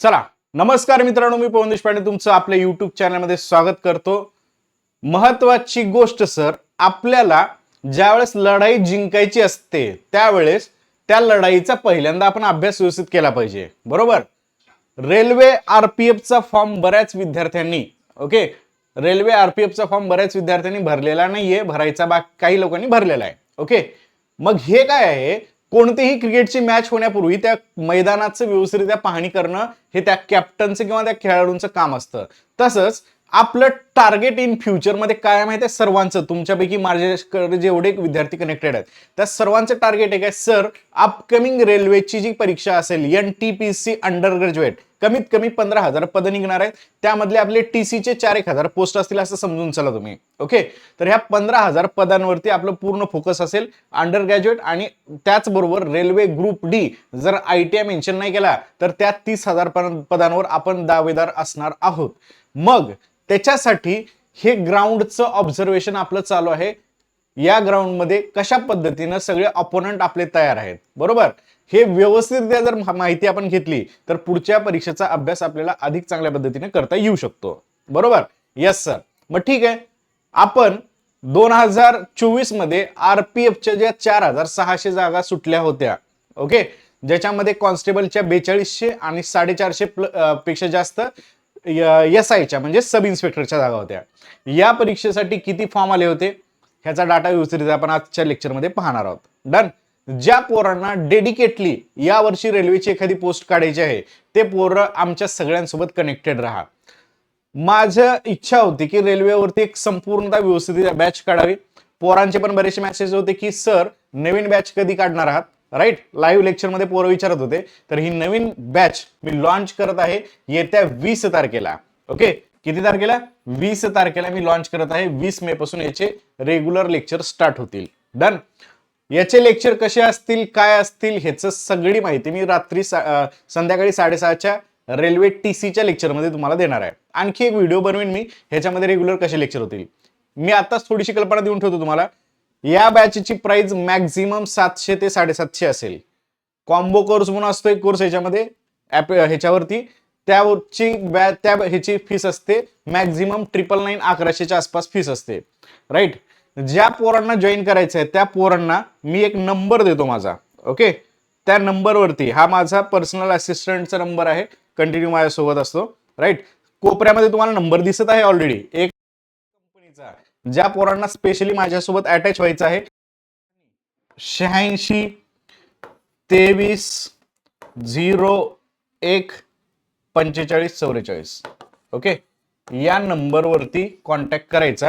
चला नमस्कार मित्रांनो मी पवन देशपांडे तुमचं आपल्या युट्यूब चॅनलमध्ये स्वागत करतो. महत्वाची गोष्ट सर आपल्याला ज्यावेळेस लढाई जिंकायची असते त्यावेळेस त्या लढाईचा पहिल्यांदा आपण अभ्यास व्यवस्थित केला पाहिजे. बरोबर? रेल्वे आरपीएफचा फॉर्म बऱ्याच विद्यार्थ्यांनी ओके? रेल्वे आरपीएफचा फॉर्म बऱ्याच विद्यार्थ्यांनी भरलेला नाहीये भरायचा बाग काही लोकांनी भरलेला आहे ओके? मग हे काय आहे? कोणतीही क्रिकेटची मॅच होण्यापूर्वी त्या मैदानाचं व्यवस्थितरित्या पाहणी करणं हे त्या कॅप्टनचं किंवा त्या खेळाडूंचं काम असतं. तसंच आपलं टार्गेट इन फ्युचरमध्ये काय माहिती आहे? सर्वांचं. तुमच्यापैकी माझ्याकडे जेवढे विद्यार्थी कनेक्टेड आहेत त्या सर्वांचं टार्गेट आहे काय? सर अपकमिंग रेल्वेची जी परीक्षा असेल N T P C undergraduate कमीत कमी पंधरा हजार पद निघणार आहेत. त्यामधले आपले टी सीचे चार एक हजार पोस्ट असतील असं समजून चला तुम्ही. ओके तर ह्या पंधरा हजार पदांवरती आपलं पूर्ण फोकस असेल अंडर ग्रॅज्युएट आणि त्याचबरोबर रेल्वे ग्रुप डी जर आय टी आय मेन्शन नाही केला तर त्या तीस हजार पदांवर आपण दावेदार असणार आहोत. मग त्याच्यासाठी हे ग्राउंडचं ऑब्झर्वेशन आपलं चालू आहे. या ग्राउंडमध्ये कशा पद्धतीनं सगळे अपोनंट आपले तयार आहेत? बरोबर? हे व्यवस्थितरित्या जर माहिती आपण घेतली तर पुढच्या परीक्षेचा अभ्यास आपल्याला अधिक चांगल्या पद्धतीने करता येऊ शकतो. बरोबर? येस सर मग ठीक आहे. आपण दोन हजार चोवीसमध्ये आरपीएफच्या ज्या चार हजार सहाशे जागा सुटल्या होत्या ओके ज्याच्यामध्ये कॉन्स्टेबलच्या बेचाळीसशे आणि साडेचारशे प्ल- पेक्षा जास्त एस आयच्या म्हणजे सब इन्स्पेक्टरच्या जागा होत्या. या परीक्षेसाठी किती फॉर्म आले होते? ह्याचा डाटा व्यवस्थित आपण आजच्या लेक्चरमध्ये पाहणार आहोत. डन ज्या पोरांना डेडिकेटली यावर्षी रेल्वेची एखादी पोस्ट काढायची आहे ते पोरं आमच्या सगळ्यांसोबत कनेक्टेड राहा. माझं इच्छा होती की रेल्वेवरती एक संपूर्णता व्यवस्थित बॅच काढावी. पोरांचे पण बरेचसे मॅसेज होते की सर नवीन बॅच कधी काढणार आहात? राईट? लाईव्ह लेक्चरमध्ये पोरं विचारत होते. तर ही नवीन बॅच मी लॉन्च करत आहे. येत्या वीस तारखेला. ओके किती तारखेला? वीस तारखेला मी लॉन्च करत आहे. वीस मे पासून याचे रेग्युलर लेक्चर स्टार्ट होतील. डन याचे लेक्चर कसे असतील? काय असतील? ह्याचं सगळी माहिती मी रात्री सा- संध्याकाळी साडेसहाच्या रेल्वे टी सीच्या लेक्चरमध्ये तुम्हाला देणार आहे. आणखी एक व्हिडिओ बनवेन मी. ह्याच्यामध्ये रेग्युलर कसे लेक्चर होतील? मी आताच थोडीशी कल्पना देऊन ठेवतो तुम्हाला. या बॅचची प्राइस मॅक्झिमम सातशे ते साडेसातशे असेल. कॉम्बो कोर्स म्हणून असतो एक कोर्स ह्याच्यामध्ये. ऍप ह्याच्यावरती. त्यावरची बॅ त्या ह्याची फीस असते. मॅक्झिमम ट्रिपल नाईन अकराशेच्या आसपास फीस असते. राईट ज्या पोरांना जॉईन करायचं आहे त्या पोरांना मी एक नंबर देतो माझा. ओके त्या नंबरवरती हा माझा पर्सनल असिस्टंटचा नंबर आहे. कंटिन्यू माझ्यासोबत असतो. राईट कोपऱ्यामध्ये तुम्हाला नंबर दिसत आहे ऑलरेडी एक ज्या पोरांना स्पेशली माझ्यासोबत अटॅच व्हायचं आहे. शहाऐंशी तेवीस झिरो एक पंचेचाळीस चौवेचाळीस. ओके या नंबरवरती कॉन्टॅक्ट करायचा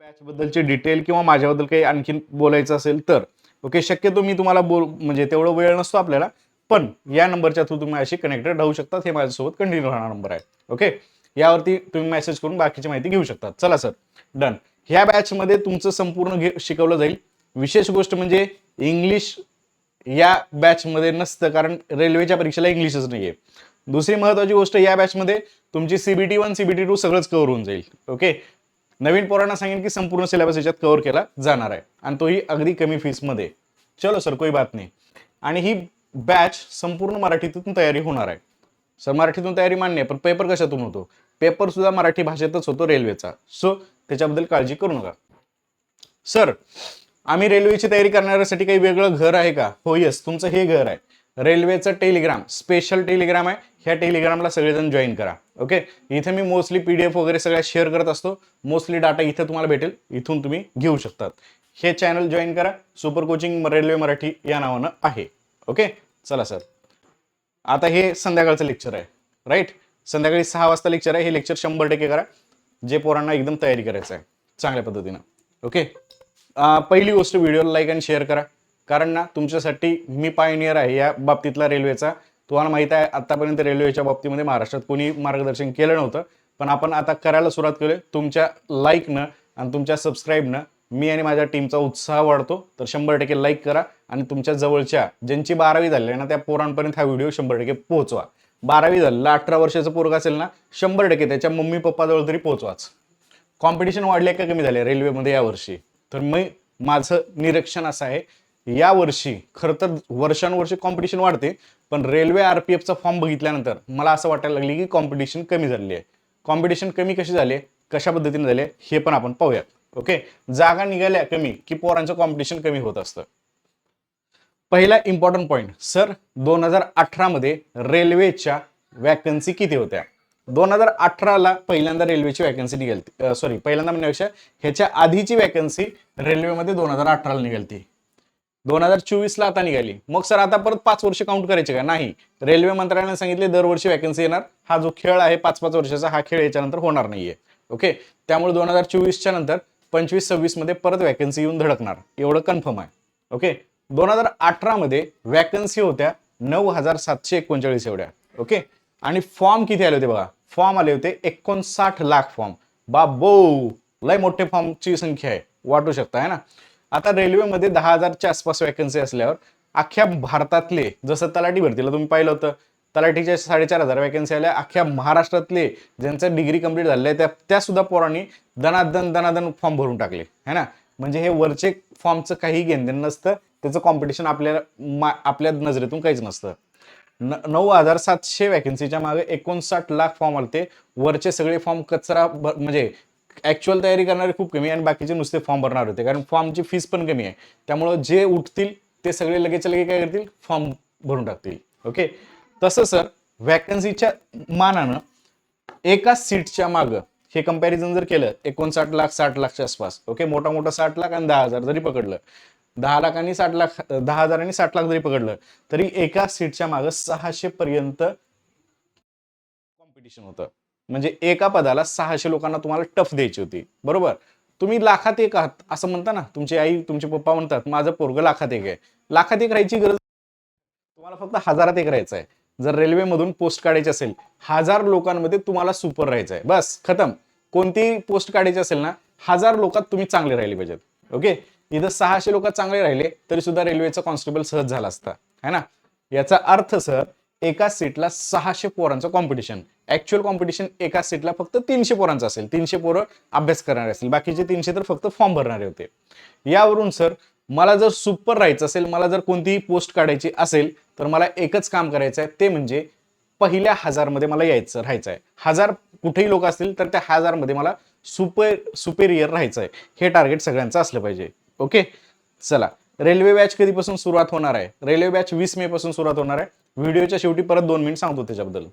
बॅचबद्दलची डिटेल किंवा माझ्याबद्दल काही आणखीन बोलायचं असेल तर. ओके शक्यतो मी तुम्हाला बोल म्हणजे तेवढं वेळ नसतो आपल्याला. पण या नंबरच्या थ्रू तुम्ही अशी कनेक्टेड राहू शकतात. हे माझ्यासोबत कंटिन्यू राहणार नंबर आहे. ओके यावरती तुम्ही मेसेज करून बाकीची माहिती घेऊ शकतात. चला सर डन ह्या बॅचमध्ये तुमचं संपूर्ण घे शिकवलं जाईल. विशेष गोष्ट म्हणजे इंग्लिश या बॅचमध्ये नसतं कारण रेल्वेच्या परीक्षेला इंग्लिशच नाही आहे दुसरी महत्वाची गोष्ट या बॅचमध्ये तुमची सीबीटी वन सीबीटी टू सगळंच कव्हर होऊन जाईल. ओके नवीन पोरांना सांगेन की संपूर्ण सिलेबस याच्यात कव्हर केला जाणार आहे. आणि तोही अगदी कमी फीसमध्ये चलो सर कोई बात नाही. आणि ही बॅच संपूर्ण मराठीतून तयारी होणार आहे. सर मराठीतून तयारी मान्य आहे पण पेपर कशातून होतो? पेपर सुद्धा मराठी भाषेतच होतो रेल्वेचा सो त्याच्याबद्दल काळजी करू नका. सर आम्ही रेल्वेची तयारी करणाऱ्यासाठी काही वेगळं घर आहे का? हो येस तुमचं हे घर आहे. रेल्वेचं टेलिग्राम स्पेशल टेलिग्राम आहे. ह्या टेलिग्रामला सगळेजण जॉईन करा. ओके इथे मी मोस्टली पी डी एफ वगैरे सगळ्या शेअर करत असतो. मोस्टली डाटा इथे तुम्हाला भेटेल. इथून तुम्ही घेऊ शकतात. हे चॅनल जॉईन करा. सुपर कोचिंग रेल्वे मराठी या नावानं आहे. ओके चला सर आता हे संध्याकाळचं लेक्चर आहे. राईट संध्याकाळी सहा वाजता लेक्चर आहे. हे लेक्चर शंभर टक्के करा. जे पोरांना एकदम तयारी करायचं आहे चांगल्या पद्धतीनं. ओके पहिली गोष्ट व्हिडिओला लाईक आणि शेअर करा. कारण ना तुमच्यासाठी मी पायनियर आहे या बाबतीतला रेल्वेचा तुम्हाला माहीत आहे आतापर्यंत रेल्वेच्या बाबतीमध्ये महाराष्ट्रात कोणी मार्गदर्शन केलं नव्हतं. पण आपण आता करायला सुरुवात केली तुमच्या लाईकनं आणि तुमच्या सबस्क्राईबनं मी आणि माझ्या टीमचा उत्साह वाढतो. तर शंभर टक्के लाईक करा आणि तुमच्या जवळच्या ज्यांची बारावी झाली आहे ना त्या पोरांपर्यंत हा व्हिडिओ शंभर टक्के पोहोचवा. बारावी झालेला अठरा वर्षाचं पोरग असेल ना शंभर टक्के त्याच्या मम्मी पप्पाजवळ तरी पोहोचवाच. कॉम्पिटिशन वाढले का कमी झाले रेल्वेमध्ये यावर्षी तर मी माझं निरीक्षण असं आहे या वर्षी खरं तर वर्षानुवर्षी कॉम्पिटिशन वाढते पण रेल्वे आर पी एफचा फॉर्म बघितल्यानंतर मला असं वाटायला लागले की कॉम्पिटिशन कमी झालेली आहे. कॉम्पिटिशन कमी कशी झाले कशा पद्धतीने झाले हे पण आपण पाहूयात. ओके जागा निघाल्या कमी की पोरांचं कॉम्पिटिशन कमी होत असतं. पहिला इम्पॉर्टंट पॉईंट सर दोन हजार अठरामध्ये रेल्वेच्या वॅकन्सी किती होत्या? दोन हजार अठराला पहिल्यांदा रेल्वेची वॅकन्सी निघालती सॉरी पहिल्यांदा म्हणण्यापेक्षा ह्याच्या आधीची वॅकन्सी रेल्वेमध्ये दोन हजार अठराला निघालती दोन हजार चोवीसला आता निघाली. मग सर आता परत पाच वर्ष काउंट करायचे का? नाही. रेल्वे मंत्रालयाने सांगितले दरवर्षी वॅकन्सी येणार. हा जो खेळ आहे पाच पाच वर्षाचा हा खेळ याच्यानंतर होणार नाहीये. ओके त्यामुळे दोन हजार चोवीसच्या नंतर पंचवीस सव्वीसमध्ये परत वॅकन्सी येऊन धडकणार. एवढं कन्फर्म आहे. ओके दोन हजार अठरामध्ये वॅकन्सी होत्या नऊ हजार सातशे एकोणचाळीस एवढ्या. ओके? आणि फॉर्म किती आले होते बघा? फॉर्म आले होते एकोणसाठ लाख फॉर्म बाबो! लय मोठे फॉर्मची संख्या आहे. वाटू शकता आहे ना? आता रेल्वेमध्ये दहा हजारच्या आसपास वॅकन्सी असल्यावर अख्ख्या भारतातले जसं तलाठी भरतीला तुम्ही पाहिलं होतं तलाठीच्या साडेचार हजार वॅकन्सी आल्या अख्ख्या महाराष्ट्रातले ज्यांचं डिग्री कंप्लीट झाले आहे त्या त्यासुद्धा पोरांनी दनादन दनादन फॉर्म भरून टाकले है ना? म्हणजे हे वरचे फॉर्मचं काही घेणदेण नसतं त्याचं कॉम्पिटिशन आपल्याला आपल्या नजरेतून काहीच नसतं. न नऊ हजार सातशे वॅकन्सीच्या मागे एकोणसाठ लाख फॉर्म आलते वरचे सगळे फॉर्म कचरा म्हणजे ऍक्च्युअल तयारी करणारे खूप कमी आहे आणि बाकीचे नुसते फॉर्म भरणार होते. कारण फॉर्मची फीस पण कमी आहे. त्यामुळं जे उठतील ते सगळे लगेच लगे काय करतील? फॉर्म भरून टाकतील. ओके तसं सर वॅकन्सीच्या मानानं एका सीटच्या मागं हे कंपॅरिझन जर केलं एकोणसाठ लाख साठ लाखच्या आसपास ओके मोठा मोठा साठ लाख आणि दहा हजार जरी पकडलं दहा लाखांनी साठ लाख दहा हजारांनी साठ लाख जरी पकडलं तरी एका सीटच्या मागं सहाशे पर्यंत कॉम्पिटिशन होतं. म्हणजे एका पदाला सहाशे लोकांना तुम्हाला टफ द्यायची होती. बरोबर? तुम्ही लाखात एक आहात असं म्हणता ना. तुमची आई तुमचे पप्पा म्हणतात माझं पोरग लाखात एक आहे. लाखात एक राहायची गरज तुम्हाला फक्त हजारात एक राहायचं आहे. जर रेल्वेमधून पोस्ट काढायची असेल हजार लोकांमध्ये तुम्हाला सुपर राहायचं आहे. बस खतम. कोणतीही पोस्ट काढायची असेल ना हजार लोकात तुम्ही चांगले राहिले पाहिजेत. ओके? इथं सहाशे लोक चांगले राहिले तरी सुद्धा रेल्वेचा कॉन्स्टेबल सहज झाला असता. है ना? याचा अर्थ सर एका सीटला सहाशे पोरांचं कॉम्पिटिशन ऍक्च्युअल कॉम्पिटिशन एका सीटला फक्त तीनशे पोरांचं असेल. तीनशे पोरं अभ्यास करणारे असतील. बाकीचे तीनशे तर फक्त फॉर्म भरणारे होते. यावरून सर मला जर सुपर राहायचं असेल मला जर कोणतीही पोस्ट काढायची असेल तर मला एकच काम करायचं आहे ते म्हणजे पहिल्या हजारमध्ये मला यायचं राहायचं आहे हजार कुठेही लोक असतील तर त्या हजारमध्ये मला सुपर सुपेरियर राहायचं आहे हे टार्गेट सगळ्यांचं असलं पाहिजे. ओके? चला. रेल्वे बॅच कधीपासून सुरुवात होणार आहे? रेल्वे बॅच वीस मे पासून सुरुवात होणार आहे. व्हिडिओच्या शेवटी परत दोन मिनिट सांगतो त्याच्याबद्दल.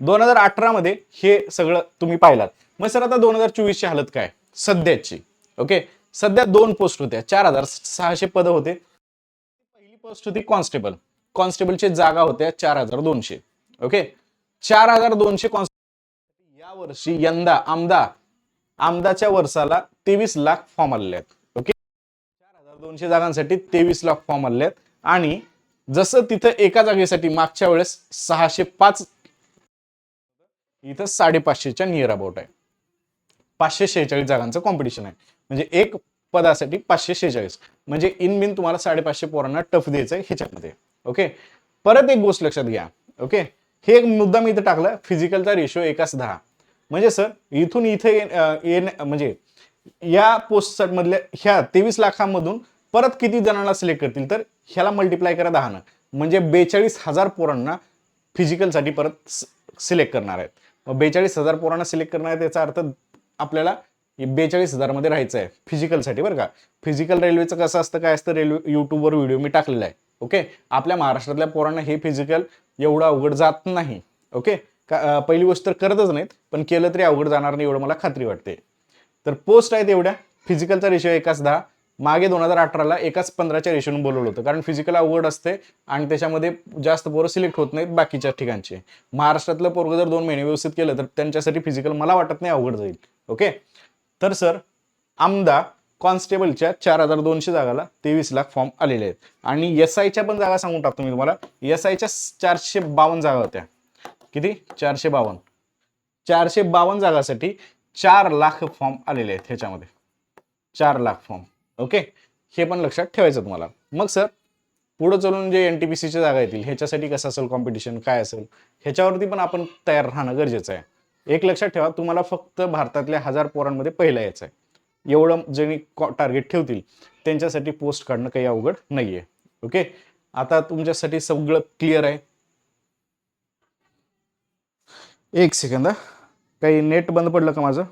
दोन हजार अठरामध्ये हे सगळं तुम्ही पाहिलात. मग सर आता दोन हजार चोवीसची हालत काय? सध्याची. ओके? सध्या दोन पोस्ट होत्या. चार हजार सहाशे पद होते. पहिली पोस्ट होती कॉन्स्टेबल कॉन्स्टेबलची जागा होत्या चार हजार दोनशे. ओके? चार हजार दोनशे कॉन्स्टेबल या वर्षी यंदा आमदा आमदाच्या वर्षाला तेवीस लाख फॉर्म आलेले आहेत. दोनशे जागांसाठी तेवीस लाख फॉर्म आले आहेत. आणि जसं तिथं एका जागेसाठी मागच्या वेळेस सहाशे पाच इथं साडेपाचशेच्या नियर अबाउट आहे. पाचशे शेहेचाळीस जागांचं कॉम्पिटिशन आहे. म्हणजे एक पदासाठी पाचशे शेहेचाळीस. म्हणजे इन बिन तुम्हाला साडेपाचशे पोरांना टफ द्यायचं आहे ह्याच्यामध्ये. ओके? परत एक गोष्ट लक्षात घ्या. ओके? हे एक मुद्दा मी इथं टाकलं फिजिकलचा रेशो एकाच दहा. म्हणजे सर इथून इथे ये- येण्या म्हणजे या पोस्ट मधल्या ह्या तेवीस लाखांमधून परत किती जणांना सिलेक्ट करतील? तर ह्याला मल्टिप्लाय करा दहानं म्हणजे बेचाळीस हजार पोरांना फिजिकलसाठी परत सिलेक्ट करणार आहेत. मग बेचाळीस हजार पोरांना सिलेक्ट करणार आहेत याचा अर्थ आपल्याला बेचाळीस हजारमध्ये राहायचं आहे फिजिकलसाठी बरं का. फिजिकल रेल्वेचं कसं असतं काय असतं? रेल्वे यूट्यूबवर व्हिडिओ मी टाकलेला आहे. ओके आपल्या महाराष्ट्रातल्या पोरांना हे फिजिकल एवढं अवघड जात नाही. ओके का पहिली गोष्ट तर करतच नाहीत पण केलं तरी अवघड जाणार नाही एवढं मला खात्री वाटते. तर पोस्ट आहेत एवढ्या. फिजिकलचा रेशिओ एकाच दहा. मागे दोन हजार अठराला एकाच पंधराच्या रेशोने बोलवलं होतं. कारण फिजिकल अवघड असते आणि त्याच्यामध्ये जास्त पोरं सिलेक्ट होत नाहीत बाकीच्या ठिकाणचे. महाराष्ट्रातलं पोरग जर दोन महिने व्यवस्थित केलं तर त्यांच्यासाठी फिजिकल मला वाटत नाही अवघड जाईल. ओके तर सर आमदा कॉन्स्टेबलच्या चार हजार दोनशे जागाला तेवीस लाख फॉर्म आलेले आहेत. आणि एस आयच्या पण जागा सांगून टाकतो मी तुम्हाला. एस आयच्या चारशे बावन्न जागा होत्या. किती? चारशे बावन्न. चारशे बावन्न जागासाठी चार लाख फॉर्म आलेले आहेत ह्याच्यामध्ये. चार लाख फॉर्म ओके? हे पण लक्षात ठेवायचं तुम्हाला. मग सर पुढं चलून जे एन टी पी सीच्या जागा येतील ह्याच्यासाठी कसं असेल कॉम्पिटिशन काय असेल ह्याच्यावरती पण आपण तयार राहणं गरजेचं आहे. एक लक्षात ठेवा तुम्हाला फक्त भारतातल्या हजार पोरांमध्ये पहिला यायचं आहे. एवढं ज्यांनी टार्गेट ठेवतील त्यांच्यासाठी पोस्ट काढणं काही अवघड नाही आहे ओके? आता तुमच्यासाठी सगळं क्लिअर आहे. एक सेकंद काही नेट बंद पडलं का माझं?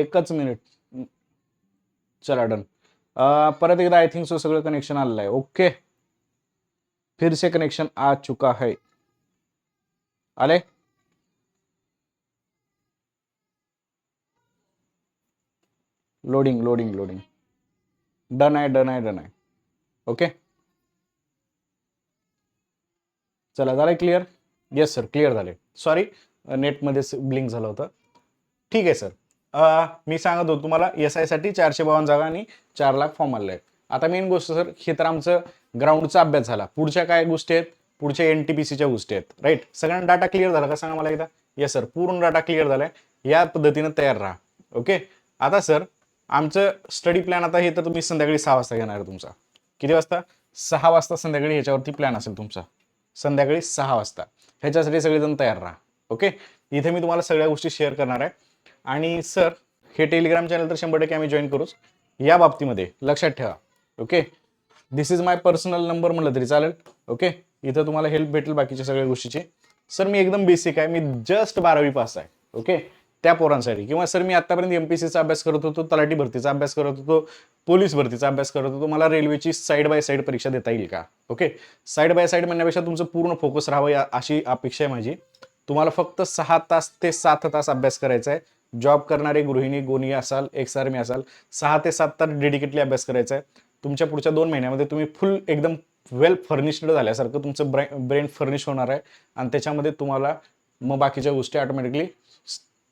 एकच मिनिट. चला डन परत एकदा आय थिंक सो सगळं कनेक्शन आलेलं आहे. ओके फिर से कनेक्शन आ चुका है. आले? लोडिंग लोडिंग लोडिंग डन आहे डन आहे डन आहे. ओके चला झालं क्लिअर येस सर क्लिअर झाले. सॉरी नेटमध्येच ब्लिंक झालं होतं. ठीक आहे सर मी सांगत होतो तुम्हाला एस आयसाठी चारशे बावन्न जागा आणि चार लाख फॉर्म आले आहेत. आता मेन गोष्ट सर हे तर आमचं ग्राउंडचा अभ्यास झाला. पुढच्या काय गोष्टी आहेत? पुढच्या एन टी पी सीच्या गोष्टी आहेत. राईट सगळ्यांना डाटा क्लिअर झाला का? सांगा मला एकदा. येस सर पूर्ण डाटा क्लिअर झाला आहे या पद्धतीनं तयार राहा. ओके आता सर आमचं स्टडी प्लॅन आता हे तर तुम्ही संध्याकाळी सहा वाजता घेणार आहे तुमचा. किती वाजता? सहा वाजता संध्याकाळी ह्याच्यावरती प्लॅन असेल तुमचा. संध्याकाळी सहा वाजता. ह्याच्यासाठी सगळेजण तयार राहा. ओके इथे मी तुम्हाला सगळ्या गोष्टी शेअर करणार आहे. आणि सर हे टेलिग्राम चॅनल तर शंभर टक्के आम्ही जॉईन करूच. या बाबतीमध्ये लक्षात ठेवा okay this is my personal number म्हटलं तरी चालेल ओके इथं तुम्हाला हेल्प भेटेल बाकीच्या सगळ्या गोष्टीची. सर मी एकदम बेसिक आहे मी जस्ट बारावी पास आहे ओके त्या पोरांसाठी. किंवा सर मी आतापर्यंत एम पी सीचा अभ्यास करत होतो तलाठी भरतीचा अभ्यास करत होतो पोलीस भरतीचा अभ्यास करत होतो. मला रेल्वेची साईड बाय साईड परीक्षा देता येईल का ओके साईड बाय साईड म्हणण्यापेक्षा तुमचं पूर्ण फोकस राहावं या- अशी अपेक्षा आहे माझी. तुम्हाला फक्त सहा तास ते सात तास अभ्यास करायचा आहे. जॉब करणारे गृहिणी गोनी असाल एक्स आर्मी असाल सहा ते सात तास डेडिकेटली अभ्यास करायचा आहे. तुमच्या पुढच्या दोन महिन्यामध्ये तुम्ही फुल एकदम वेल फर्निश्ड झाल्यासारखं तुमचं ब्रे ब्रेन फर्निश होणार आहे. आणि त्याच्यामध्ये तुम्हाला मग बाकीच्या गोष्टी ऑटोमॅटिकली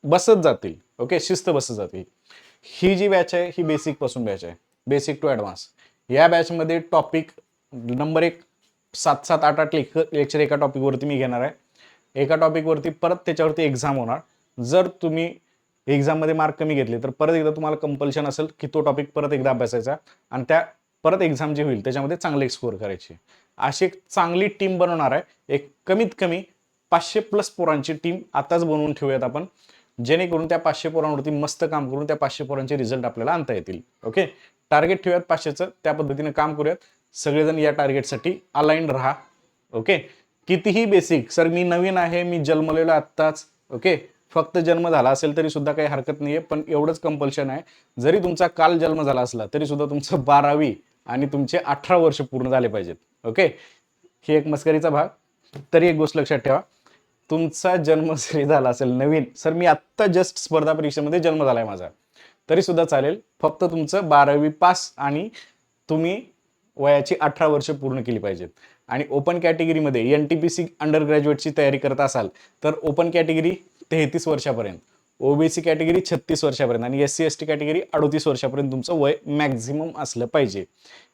बसत जातील. ओके शिस्त बसत जातील. ही जी बॅच आहे ही बेसिकपासून बॅच आहे. बेसिक टू ॲडव्हान्स या बॅचमध्ये टॉपिक नंबर एक सात सात आठ आठ लेख लेक्चर एका टॉपिकवरती मी घेणार आहे. एका टॉपिकवरती परत त्याच्यावरती एक्झाम होणार. जर तुम्ही एक्झाममध्ये मार्क कमी घेतले तर परत एकदा तुम्हाला कंपल्शन असेल की तो टॉपिक परत एकदा अभ्यासायचा आणि त्या परत एक्झाम जी होईल त्याच्यामध्ये चांगले स्कोअर करायची. अशी एक चांगली टीम बनवणार आहे. एक कमीत कमी पाचशे प्लस पोरांची टीम आताच बनवून ठेवूयात आपण. जेणेकरून त्या पाचशे पोरांवरती मस्त काम करून त्या पाचशे पोरांचे रिझल्ट आपल्याला आणता येतील. ओके टार्गेट ठेवूयात पाचशेचं. त्या पद्धतीने काम करूयात. सगळेजण या टार्गेटसाठी अलाइंड राहा. ओके कितीही बेसिक सर मी नवीन आहे मी जन्मलेलो आत्ताच. ओके फक्त जन्म झाला असेल तरी सुद्धा काही हरकत नाहीये पण एवढंच कंपल्शन आहे. जरी तुमचा काल जन्म झाला असला तरी सुद्धा तुमचं बारावी आणि तुमचे अठरा वर्ष पूर्ण झाले पाहिजेत. ओके? ही एक मस्करीचा भाग. तरी एक गोष्ट लक्षात ठेवा. तुमचा जन्म जरी झाला असेल नवीन सर मी आत्ता जस्ट स्पर्धा परीक्षेमध्ये जन्म झालाय माझा. तरी सुद्धा चालेल फक्त तुमचं बारावी पास आणि तुम्ही वयाची अठरा वर्ष पूर्ण केली पाहिजेत. आणि ओपन कॅटेगरीमध्ये N T P C under ग्रॅज्युएटची तयारी करत असाल तर ओपन कॅटेगरी तेहतीस वर्षापर्यंत. ओबीसी कॅटेगरी छत्तीस वर्षापर्यंत आणि S C S T category अडोतीस वर्षापर्यंत तुमचं वय मॅक्झिमम असलं पाहिजे.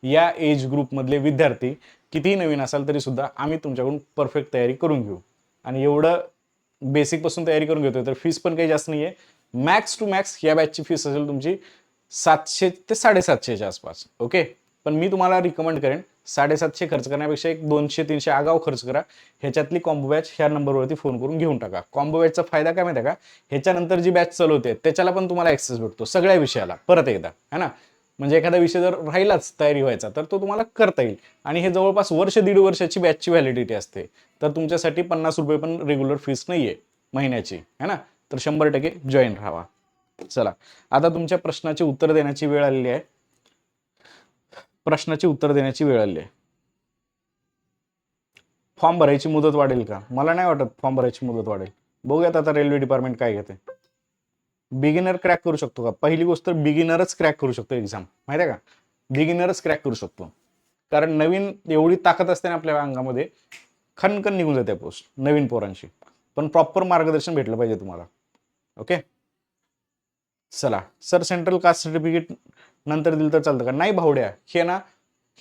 या एज ग्रुपमधले विद्यार्थी कितीही नवीन असाल तरी सुद्धा आम्ही तुमच्याकडून परफेक्ट तयारी करून घेऊ. आणि एवढं बेसिकपासून तयारी करून घेतोय तर फीस पण काही जास्त नाही आहे मॅक्स टू मॅक्स या बॅचची फीस असेल तुमची सातशे ते साडेसातशेच्या आसपास. ओके पण मी तुम्हाला रिकमेंड करेन साडेसातशे खर्च करण्यापेक्षा एक दोनशे तीनशे आगाव खर्च करा. ह्याच्यातली कॉम्बो बॅच ह्या नंबरवरती फोन करून घेऊन टाका. कॉम्बो बॅचचा फायदा काय माहिती आहे का? ह्याच्यानंतर जी बॅच चालवते त्याच्याला पण तुम्हाला ॲक्सेस भेटतो सगळ्या विषयाला. परत एकदा है ना? म्हणजे एखादा विषय जर राहिलाच तयारी व्हायचा तर तो तुम्हाला करता येईल. आणि हे जवळपास वर्ष दीड वर्षाची बॅचची व्हॅलिडिटी असते. तर तुमच्यासाठी पन्नास रुपये पण रेग्युलर फीस नाही आहे महिन्याची है ना? तर शंभर टक्के जॉईन राहावा चला. आता तुमच्या प्रश्नाची उत्तर देण्याची वेळ आलेली आहे. प्रश्नाची उत्तर देण्याची वेळ आली आहे. फॉर्म भरायची मुदत वाढेल का? मला नाही वाटत फॉर्म भरायची मुदत वाढेल. बघूयात आता रेल्वे डिपार्टमेंट काय घेते. बिगिनर क्रॅक करू शकतो का? पहिली गोष्ट बिगिनरच क्रॅक करू शकतो एक्झाम. माहिती आहे का? बिगिनरच क्रॅक करू शकतो. कारण नवीन एवढी ताकद असते ना आपल्या अंगामध्ये खनखन निघून जाते पोस्ट नवीन पोरांशी. पण प्रॉपर मार्गदर्शन भेटलं पाहिजे तुम्हाला. ओके चला. सर सेंट्रल कास्ट सर्टिफिकेट नंतर दिलं तर चालतं. का नाही भावड्या हे ना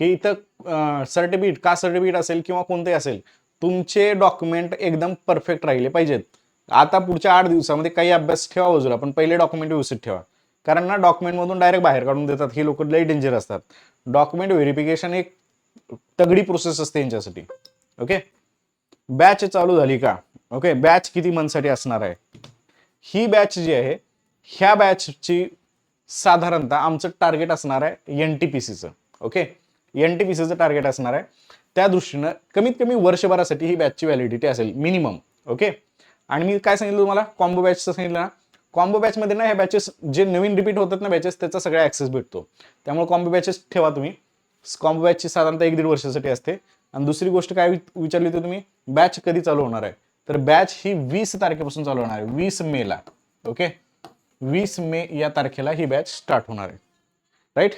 हे इथं सर्टिफिकेट का सर्टिफिकेट असेल किंवा कोणते असेल तुमचे डॉक्युमेंट एकदम परफेक्ट राहिले पाहिजेत. आता पुढच्या आठ दिवसामध्ये काही अभ्यास ठेवा बाजूला पण पहिले डॉक्युमेंट व्यवस्थित ठेवा. कारण ना डॉक्युमेंटमधून डायरेक्ट बाहेर काढून देतात. हे लोक लई डेंजर असतात. डॉक्युमेंट व्हेरिफिकेशन एक तगडी प्रोसेस असते यांच्यासाठी. ओके बॅच चालू झाली का? ओके बॅच किती मंथसाठी असणार आहे? ही बॅच जी आहे ह्या बॅचची साधारणतः आमचं टार्गेट असणार आहे एन टी पी सीचं ओके एन टी पी सीचं टार्गेट असणार आहे. त्या दृष्टीनं कमीत कमी वर्षभरासाठी ही बॅचची व्हॅलिडिटी असेल मिनिमम ओके आणि मी काय सांगितलं तुम्हाला? कॉम्बो बॅचचं सांगितलं ना? कॉम्बो बॅचमध्ये ना ह्या बॅचेस जे नवीन रिपीट होतात ना बॅचेस त्याचा सगळा ॲक्सेस भेटतो. त्यामुळे कॉम्बो बॅचेस ठेवा तुम्ही. कॉम्बो बॅचची साधारणतः एक दीड वर्षासाठी असते. आणि दुसरी गोष्ट काय विचारली होती तुम्ही? बॅच कधी चालू होणार आहे? तर बॅच ही वीस तारखेपासून चालू होणार आहे वीस मेला ओके वीस मे या तारखेला ही बॅच स्टार्ट होणार आहे. राईट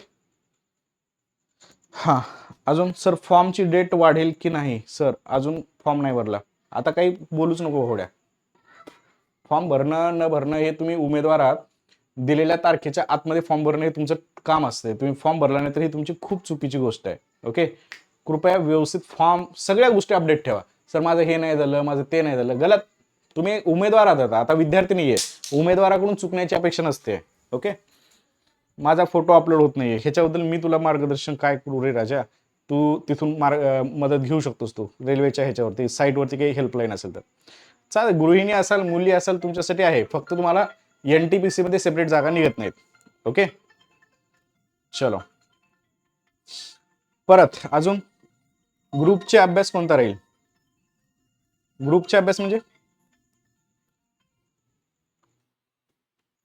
हां अजून सर फॉर्मची डेट वाढेल की नाही सर अजून फॉर्म नाही भरला. आता काही बोलूच नको होड्या फॉर्म भरणं न भरणं हे तुम्ही उमेदवार आहात. दिलेल्या तारखेच्या आतमध्ये फॉर्म भरणं हे तुमचं काम असते तुम्ही फॉर्म भरला नाही तर ही तुमची खूप चुकीची गोष्ट आहे. ओके कृपया व्यवस्थित फॉर्म सगळ्या गोष्टी अपडेट ठेवा. सर माझं हे नाही झालं माझं ते नाही झालं. गलत. तुम्ही उमेदवार आहात आता आता विद्यार्थी नाही आहे. उमेदवाराकडून चुकण्याची अपेक्षा नसते ओके? माझा फोटो अपलोड होत नाहीये. ह्याच्याबद्दल मी तुला मार्गदर्शन काय करू रे राजा? तू तिथून मार्ग मदत घेऊ शकतोस तू रेल्वेच्या ह्याच्यावरती साईटवरती काही हेल्पलाईन असेल तर. चालेल गृहिणी असाल मुली असाल तुमच्यासाठी आहे. फक्त तुम्हाला एन टी पी सीमध्ये सेपरेट जागा निघत नाहीत ओके? चलो. परत अजून? ग्रुपचे अभ्यास कोणता राहील? ग्रुपचे अभ्यास म्हणजे?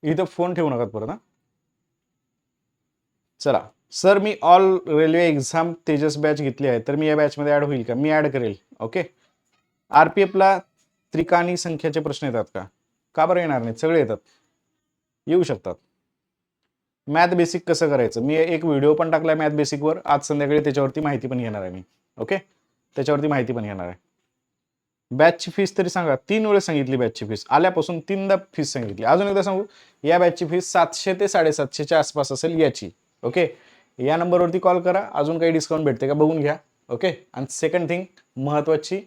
इथं फोन ठेवू नका परत हां. चला. सर मी all railway exam Tejas batch घेतली आहे तर मी या बॅचमध्ये ॲड होईल का? मी ॲड करेल ओके आर पी एफला त्रिकाणी संख्याचे प्रश्न येतात का? का बरं येणार नाहीत? सगळे येतात. येऊ शकतात. मॅथ बेसिक कसं करायचं? मी एक व्हिडिओ पण टाकला मॅथ बेसिकवर आज संध्याकाळी त्याच्यावरती माहिती पण घेणार आहे मी ओके त्याच्यावरती माहिती पण घेणार आहे. बॅचची फीस तरी सांगा. तीन वेळेस सांगितली बॅचची फीस आल्यापासून तीनदा फीस सांगितली. अजून एकदा सांगू. या बॅचची फीस सातशे ते साडेसातशेच्या आसपास असेल याची. ओके या नंबरवरती कॉल करा. अजून काही डिस्काउंट भेटते का बघून घ्या. ओके आणि सेकंड थिंग महत्त्वाची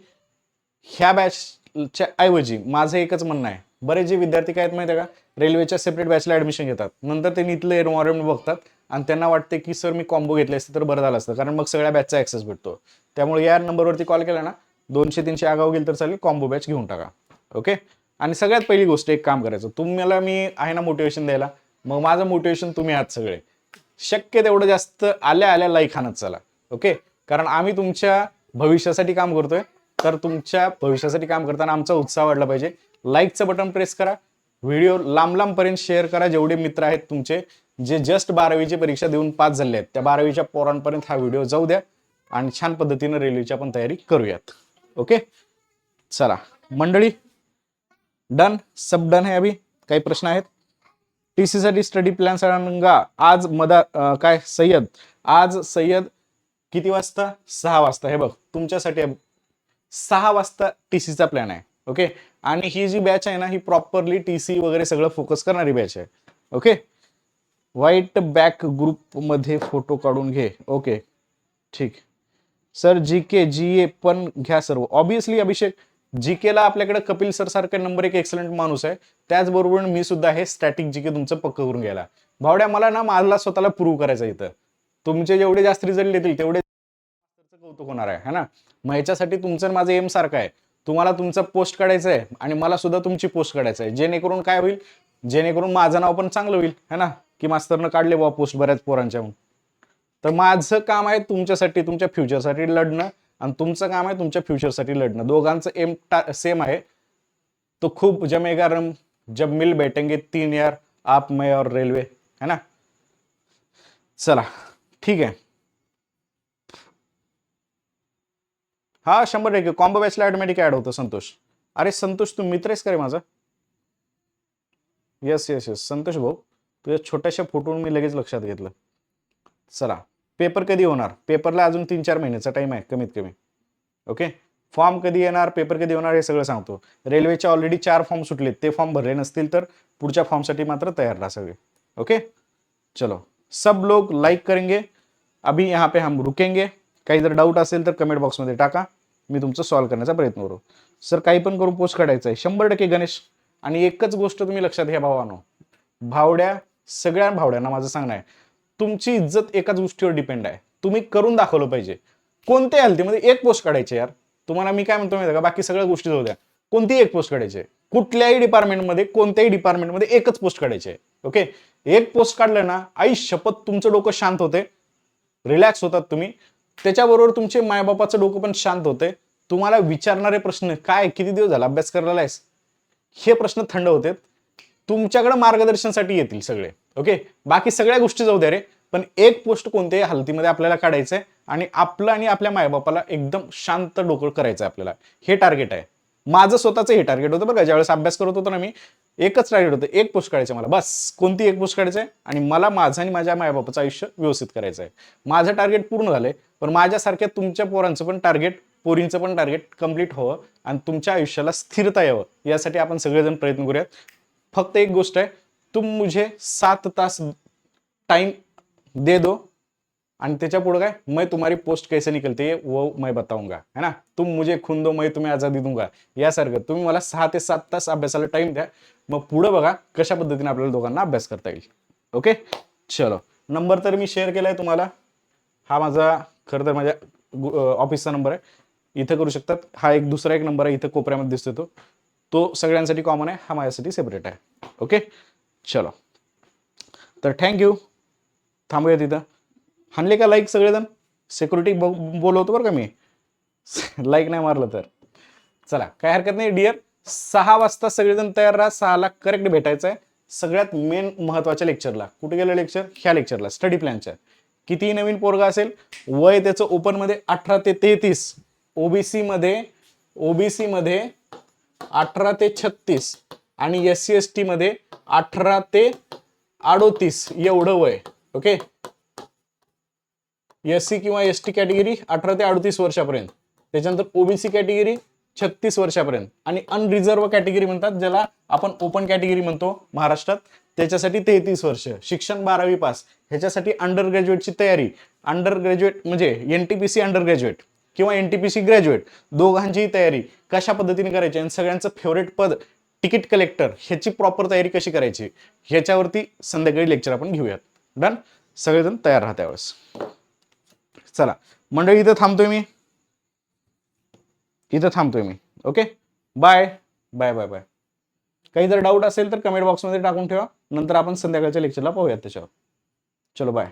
ह्या बॅचच्या ऐवजी माझं एकच म्हणणं आहे. बरेच जे विद्यार्थी काय आहेत माहिती आहे का? रेल्वेच्या सेपरेट बॅचला ॲडमिशन घेतात. नंतर त्यांनी इथलं एन्व्हायरमेंट बघतात. आणि त्यांना वाटते की सर मी कॉम्बो घेतले असते तर बरं झालं असतं. कारण मग सगळ्या बॅचचा ॲक्सेस भेटतो. त्यामुळे या नंबरवरती कॉल केला ना दोनशे तीनशे आगाव गेल तर चालेल कॉम्बो बॅच घेऊन टाका. ओके आणि सगळ्यात पहिली गोष्ट एक काम करायचं. तुम्हाला मी आहे ना मोटिवेशन द्यायला. मग माझं मोटिवेशन तुम्ही आहात सगळे. शक्य तेवढं जास्त आल्या आल्या लाईक आणत चला. ओके कारण आम्ही तुमच्या भविष्यासाठी काम करतोय. तर तुमच्या भविष्यासाठी काम करताना आमचा उत्साह वाढला पाहिजे. लाईकचं बटन प्रेस करा. व्हिडिओ लांब लांबपर्यंत शेअर करा. जेवढे मित्र आहेत तुमचे जे जस्ट बारावीची परीक्षा देऊन पास झाले आहेत त्या बारावीच्या पोरांपर्यंत हा व्हिडिओ जाऊ द्या. आणि छान पद्धतीनं रेल्वेची आपण तयारी करूयात. ओके चला. मंडळी डन सब डन आहे अभि? काही प्रश्न आहेत? टी सीसाठी स्टडी प्लॅन सांगा. आज मदा काय? सय्यद. आज सय्यद किती वाजता? सहा वाजता. हे बघ तुमच्यासाठी सहा वाजता टी सीचा प्लॅन आहे. ओके आणि ही जी बॅच आहे ना ही प्रॉपरली टी सी वगैरे सगळं फोकस करणारी बॅच आहे. ओके व्हाईट बॅक ग्रुपमध्ये फोटो काढून घे. ओके ठीक. सर जी के जी ए पण घ्या सर्व. ऑब्विसली अभिषेक जी केला आपल्याकडे कपिल सर सारखा नंबर एक एक्सलंट माणूस आहे. त्याचबरोबर मी सुद्धा हे स्टॅटिक जी के तुमचं पक्क करून घ्यायला. भावड्या मला ना मला स्वतःला प्रूव्ह करायचं इथं. तुमचे जेवढे जास्त रिझल्ट येतील तेवढे कौतुक होणार आहे है ना? मग ह्याच्यासाठी तुमचं माझं एम सारखं आहे. तुम्हाला तुमचं पोस्ट काढायचं आहे आणि मला सुद्धा तुमची पोस्ट काढायचं आहे. जेणेकरून काय होईल? जेणेकरून माझं नाव पण चांगलं होईल है ना? की मास्तरनं काढले बाबा पोस्ट बऱ्याच पोरांच्या म्हणून. तर माझं काम आहे तुमच्यासाठी तुमच्या फ्युचरसाठी लढणं आणि तुमचं काम आहे तुमच्या फ्युचरसाठी लढणं. दोघांचं एम सेम आहे. तो खूप जमेगा रम जब मिल बैठेंगे तीन यार आप मैं और रेल्वे है ना? चला ठीक आहे. हा शंभर टक्के. कॉम्बो बॅचला ऑटोमॅटिक ऍड होतं संतोष. अरे संतोष तू मित्र आहेस का रे माझा? येस येस येस संतोष भाऊ तुझ्या छोट्याशा फोटोवरून मी लगेच लक्षात घेतलं. चला. पेपर कधी होणार? पेपरला अजून तीन चार महिन्याचा टाइम आहे कमीत कमी ओके फॉर्म कधी येणार पेपर कधी होणार हे सगळं सांगतो. रेल्वेचे ऑलरेडी चार फॉर्म सुटलेत. ते फॉर्म भरले नसतील तर पुढच्या फॉर्मसाठी मात्र तयार राहा सगळे. ओके चलो. सब लोग लाइक करेंगे. अभी यहाँ पे हम रुकेंगे. काही जर डाऊट असेल तर कमेंट बॉक्समध्ये टाका. मी तुमचं सॉल्व्ह करण्याचा प्रयत्न करू. सर काही पण करून पोस्ट काढायचं आहे. शंभर टक्के गणेश. आणि एकच गोष्ट तुम्ही लक्षात घ्या भावानो. भावड्या सगळ्या भावड्यांना माझं सांगणं आहे. तुमची इज्जत एकाच गोष्टीवर डिपेंड आहे. तुम्ही करून दाखवलं पाहिजे. कोणत्याही हेल्थीमध्ये एक पोस्ट काढायचे यार. तुम्हाला मी काय म्हणतो माहिती का? बाकी सगळ्या गोष्टी जाऊ द्या. कोणतीही एक पोस्ट काढायचे कुठल्याही डिपार्टमेंटमध्ये कोणत्याही डिपार्टमेंटमध्ये एकच पोस्ट काढायचे ओके एक पोस्ट काढलं ना आई शपथ तुमचं डोकं शांत होते. रिलॅक्स होतात तुम्ही. त्याच्याबरोबर तुमचे मायबापाचं डोकं पण शांत होते. तुम्हाला विचारणारे प्रश्न काय किती दिवस झाला अभ्यास करायला आहेस हे प्रश्न थंड होते तुमच्याकडे मार्गदर्शनसाठी येतील सगळे. ओके बाकी सगळ्या गोष्टी जाऊ द्या रे. पण एक पोस्ट कोणत्याही हालतीमध्ये आपल्याला काढायचं आहे आणि आपलं आणि आपल्या मायबापाला एकदम शांत डोकं करायचं आहे आपल्याला. हे टार्गेट आहे. माझं स्वतःचं हे टार्गेट होतं बरं का ज्यावेळेस अभ्यास करत होतो ना मी एकच टार्गेट होतं. एक पोस्ट काढायचं मला. बस. कोणती एक पोस्ट काढायचं आहे आणि मला माझं आणि माझ्या मायबापाचं आयुष्य व्यवस्थित करायचं आहे माझं टार्गेट पूर्ण झालंय पण माझ्यासारख्या तुमच्या पोरांचं पण टार्गेट पोरींचं पण टार्गेट कंप्लीट हवं आणि तुमच्या आयुष्याला स्थिरता यावं. यासाठी आपण सगळेजण प्रयत्न करूयात. फक्त एक गोष्ट आहे तुम मुझे सात तास टाइम दे दो. आणि त्याच्या पुढे काय? मैं तुम्हारी पोस्ट कैसे निकलते है वो मैं बताऊंगा है ना? तुम मुझे खून दो मैं तुम्ही आजादी दूंगा. यासारखं. तुम्ही मला सहा ते सात तास अभ्यासाला टाइम द्या. मग पुढं बघा कशा पद्धतीने आपल्याला दोघांना अभ्यास करता येईल. ओके चलो. नंबर तर मी शेअर केलाय तुम्हाला. हा माझा खरं तर माझ्या ऑफिसचा नंबर आहे. इथं करू शकतात. हा एक दुसरा एक नंबर आहे. इथं कोपऱ्यामध्ये दिसतो तो. तो सगळ्यांसाठी कॉमन आहे. हा माझ्यासाठी सेपरेट आहे. ओके चलो. तर थँक्यू थांबूया तिथं. हाणले का लाईक सगळेजण? सिक्युरिटी बोलवतो बरं का मी. लाईक नाही मारलं तर. चला काय हरकत नाही डिअर सहा वाजता सगळेजण तयार राहा. सहाला करेक्ट भेटायचं आहे. सगळ्यात मेन महत्त्वाच्या लेक्चरला कुठे गेलं लेक्चर ह्या लेक्चरला स्टडी प्लॅनच्या कितीही नवीन पोरगा असेल वय त्याचं ओपनमध्ये अठरा ते तेहतीस. ओबीसीमध्ये मध्ये मध्ये अठरा ते छत्तीस. आणि एस सी एस टी मध्ये अठरा ते अडोतीस एवढं वय ओके एस सी किंवा एस टी कॅटेगरी अठरा ते अडतीस वर्षापर्यंत. त्याच्यानंतर ओबीसी कॅटेगरी छत्तीस वर्षापर्यंत. आणि अनरिझर्व कॅटेगरी म्हणतात ज्याला आपण ओपन कॅटेगरी म्हणतो महाराष्ट्रात. त्याच्यासाठी तेहतीस वर्ष शिक्षण बारावी पास. ह्याच्यासाठी अंडर ग्रॅज्युएटची तयारी. अंडर ग्रॅज्युएट म्हणजे N T P C undergraduate किंवा N T P C graduate दोघांचीही तयारी कशा पद्धतीने करायची? आणि सगळ्यांचं फेवरेट पद तिकीट कलेक्टर ह्याची प्रॉपर तयारी कशी करायची? ह्याच्यावरती संध्याकाळी लेक्चर आपण घेऊयात. डन सगळेजण तयार राहा त्यावेळेस. चला मंडळी इथं थांबतोय मी. इथं थांबतोय मी. Okay bye bye bye bye काही जर डाऊट असेल तर कमेंट बॉक्समध्ये टाकून ठेवा. नंतर आपण संध्याकाळच्या लेक्चरला पाहूयात त्याच्यावर. चलो बाय